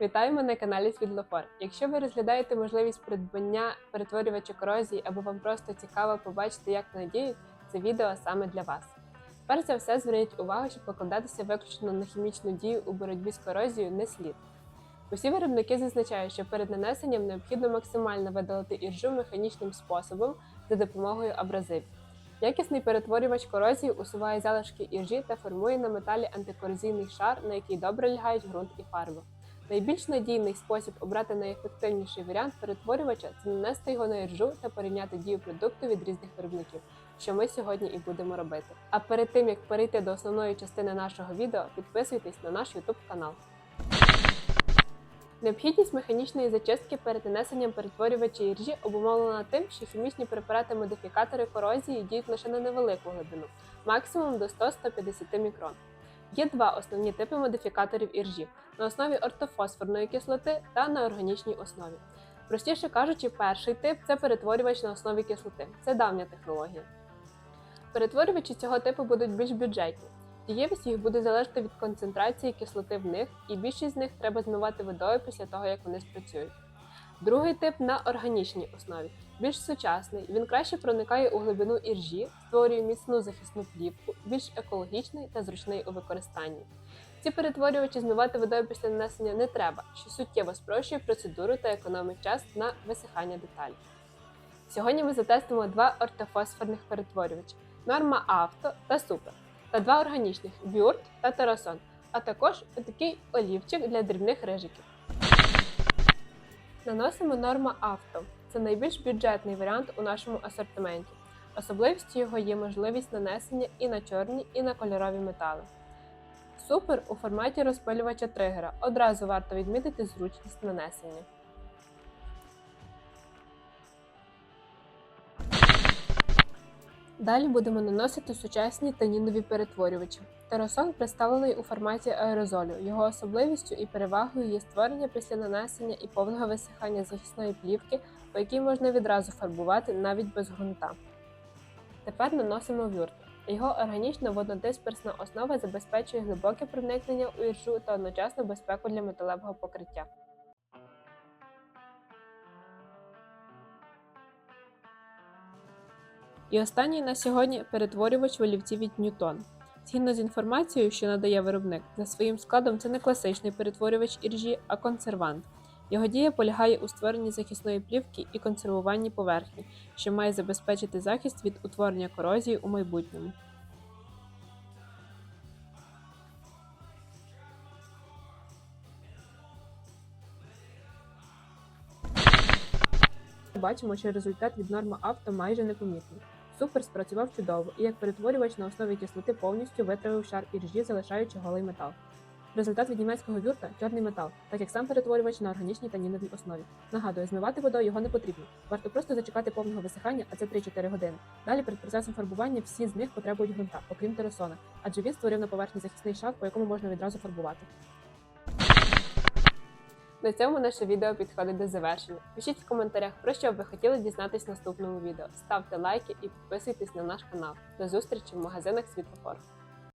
Вітаємо на каналі Світлофор. Якщо ви розглядаєте можливість придбання перетворювача корозії або вам просто цікаво побачити, як вони діють, це відео саме для вас. Перш за все, зверніть увагу, що покладатися виключно на хімічну дію у боротьбі з корозією не слід. Усі виробники зазначають, що перед нанесенням необхідно максимально видалити іржу механічним способом за допомогою абразивів. Якісний перетворювач корозії усуває залишки іржі та формує на металі антикорозійний шар, на який добре лягають ґрунт і фарба. Найбільш надійний спосіб обрати найефективніший варіант перетворювача це нанести його на іржу та порівняти дію продукту від різних виробників, що ми сьогодні і будемо робити. А перед тим як перейти до основної частини нашого відео, підписуйтесь на наш YouTube канал. Необхідність механічної зачистки перед нанесенням перетворювача іржі обумовлена тим, що хімічні препарати-модифікатори корозії діють лише на невелику глибину, максимум до 100-150 мікрон. Є два основні типи модифікаторів іржі на основі ортофосфорної кислоти та на органічній основі. Простіше кажучи, перший тип це перетворювач на основі кислоти. Це давня технологія. Перетворювачі цього типу будуть більш бюджетні. Дієвість їх буде залежати від концентрації кислоти в них, і більшість з них треба змивати водою після того, як вони спрацюють. Другий тип на органічній основі, більш сучасний. Він краще проникає у глибину іржі, створює міцну захисну плівку, більш екологічний та зручний у використанні. Ці перетворювачі змивати водою після нанесення не треба, що суттєво спрощує процедуру та економить час на висихання деталей. Сьогодні ми затестимо два ортофосфорних перетворювачі норма авто та супер, та два органічних бюрт та терасон, а також такий олівчик для дрібних рижиків. Наносимо норма авто. Це найбільш бюджетний варіант у нашому асортименті. Особливістю його є можливість нанесення і на чорні, і на кольорові метали. Супер у форматі розпилювача тригера. Одразу варто відмітити зручність нанесення. Далі будемо наносити сучасні танінові перетворювачі. Терасон представлений у форматі аерозолю. Його особливістю і перевагою є створення після нанесення і повного висихання захисної плівки, по якій можна відразу фарбувати навіть без ґрунта. Тепер наносимо вюрт. Його органічна воднодисперсна основа забезпечує глибоке проникнення у іржу та одночасно безпеку для металевого покриття. І останній на сьогодні перетворювач олівців від Ньютон. Згідно з інформацією, що надає виробник, за своїм складом це не класичний перетворювач іржі, а консервант. Його дія полягає у створенні захисної плівки і консервуванні поверхні, що має забезпечити захист від утворення корозії у майбутньому. Бачимо, що результат від норма авто майже непомітний. Супер спрацював чудово і як перетворювач на основі кислоти повністю витравив шар іржі, залишаючи голий метал. Результат від німецького вюрта чорний метал, так як сам перетворювач на органічній таніновій основі. Нагадую, змивати водою його не потрібно. Варто просто зачекати повного висихання, а це 3-4 години. Далі перед процесом фарбування всі з них потребують ґрунта, окрім теросона, адже він створив на поверхні захисний шар, по якому можна відразу фарбувати. На цьому наше відео підходить до завершення. Пишіть в коментарях, про що б ви хотіли дізнатись наступному відео. Ставте лайки і підписуйтесь на наш канал. До зустрічі в магазинах Світлофор.